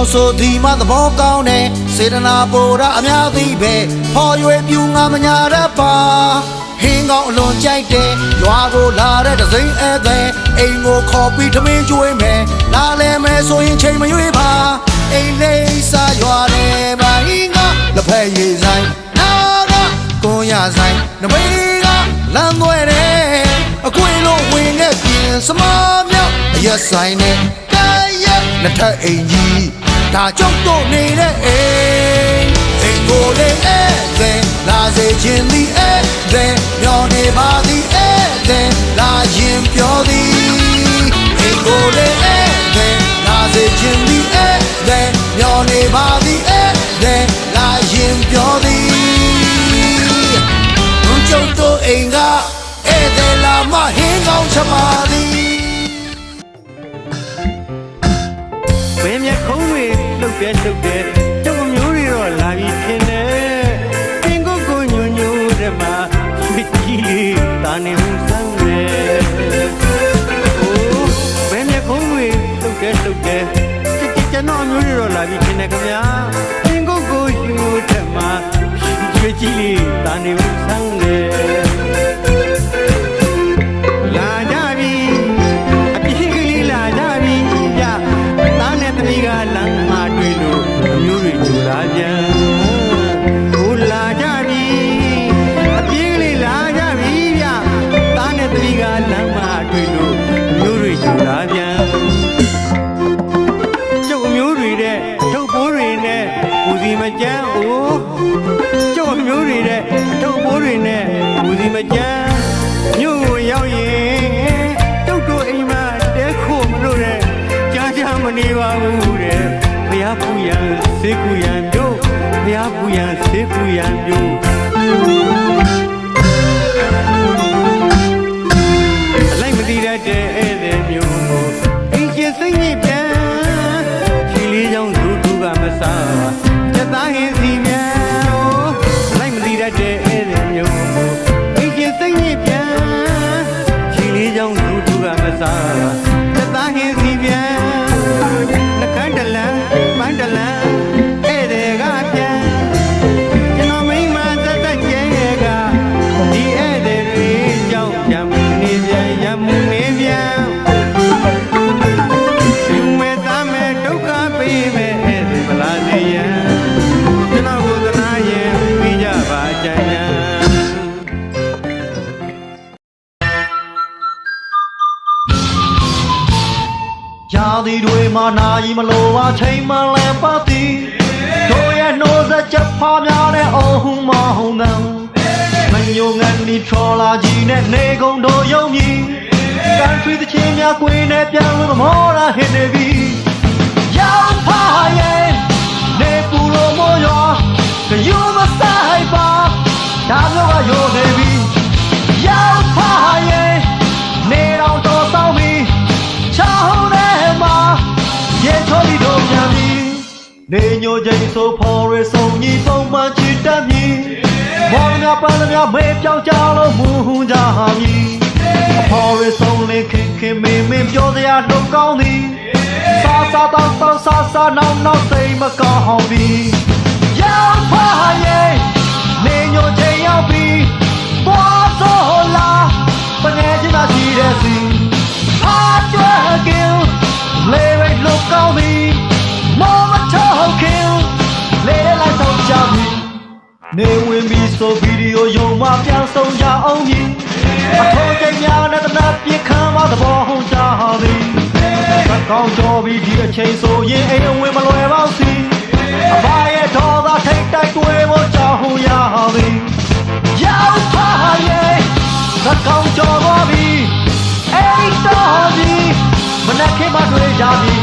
တော်ဆိုဒီမှသဘောကောင်းတယ်စေတနာပေါ်တာအများသိပဲဖော်ရွယ်ပြူငါမညာတတ်ပါဟင်းကောင်းအလွန်ကြိုက်တယ်ရွာကိုလာတဲ့ဒစိမ့်ဧည့်သည်အိမ်ကိုခေါ်ပြီးထမင်းကျွေးမယ်လာလဲမယ်ဆိုရင်ချိန်မရွေးပါအိမ်လေးစားရွာတယ်မဟင်းကလက်ဖက်ရည်ဆိုင်နာကကိုရဆိုင်နမိတ်ကလမ်းသွဲတယ်အကွေလုံးဝင်ခဲ့ပြင်စမားမြောက်အရက်ဆိုင်နဲ့ကာရက်လက်ထက်အိမ်ကြီး ဒါကျုပ်တို့နေတဲ့အိမ်အိမ်ကိုလေဧည့်သည်လာစေခြင်းသည်ဧည့်သည်မျောနေပါသည်ဧည့်သည်လာရင်ပြောသည်အိမ်ကိုလေဧည့်သည်လာစေခြင်းသည်ဧည့်သည်မျောနေပါသည်ဧည့်သည်လာရင်ပြောသည်ကျုပ်တို့အိမ်ကဧည့်သည်လာမဟင်းကောင်းချပါသည် ဘယ်မြခုံးတွေလှုပ်တဲ့လှုပ်တဲ့ကျုပ်မျိုးတွေတော့လာပြီးထင်တယ်ပင်ကိုကိုညွညွတဲ့မှာမစ်ကြီးလေးတာနေဟုစမ်းတယ်အိုးဘယ်မြခုံးတွေလှုပ်တဲ့လှုပ်တဲ့ကျွန်တော်မျိုးတွေတော့လာပြီးထင်တယ်ခင်ဗျာပင်ကိုကိုညွတဲ့မှာရွှေကြီးလေးတာနေဟုစမ်းတယ် ရားပူရန်စေကူရန်မြို့ဘုရားပူရန်စေကူရန်မြို့ ရာသီတွေမှာနာရီမလိုပါချိန်မှလဲပါသည်တို့ရဲ့နှိုးဆက်ချက်ဖားများတဲ့အော်ဟုမဟုန်တန်မညိုငန်ဒီထရောလာကြီးနဲ့နေကုန်တို့ယုံကြည်ကန်ထရီသချင်းများကွေးနဲ့ပြန်လို့သမောတာဟစ်နေပြီရောက်ဖာရဲ့နေပူလိုမောရောကယူမဆိုင်ပါဒါမျိုးကယိုနေပြီရောက် နေညိုချိန်ဆိုဖော်ရဆုံညီပုံမှန်ချစ်တတ်မြည်မောင်များပန်းများမေးပြောင်းကြလို့မူဟွန်ကြဟာမြည်ဖော်ရဆုံလေးခင်ခင်မင်းမင်းပြောစရာတော့ကောင်းသည်စာစာတောင်းတောင်းစာစာနောင်နောက်စိတ်မကောင်းဟောင်းပြီရောက်ဖာရဲ့နေညိုချိန်ရောက် ထောက်ခင်လေလိုက်ဆောင်ကြပြီနေဝင်ပြီးဆိုဗီဒီယိုရုံမှပြန်ဆောင်ကြအောင်ကြီးအထောက်ကျများနဲ့တနာပြခမ်းမသဘောဟုံးကြသည်သကောင်းတော်ပြီးဒီအချိန်ဆိုရင်အိမ်ဝင်မလွယ်ပါစီအဖရဲ့တော်သာထိတ်တိုက်တွေ့ဖို့ကြောက်ဟူရသည်ရောက်ပါရဲ့သကောင်းတော်ပါပြီအဲ့တော်ပြီမနက်ခင်းမှတွေ့ကြပြီ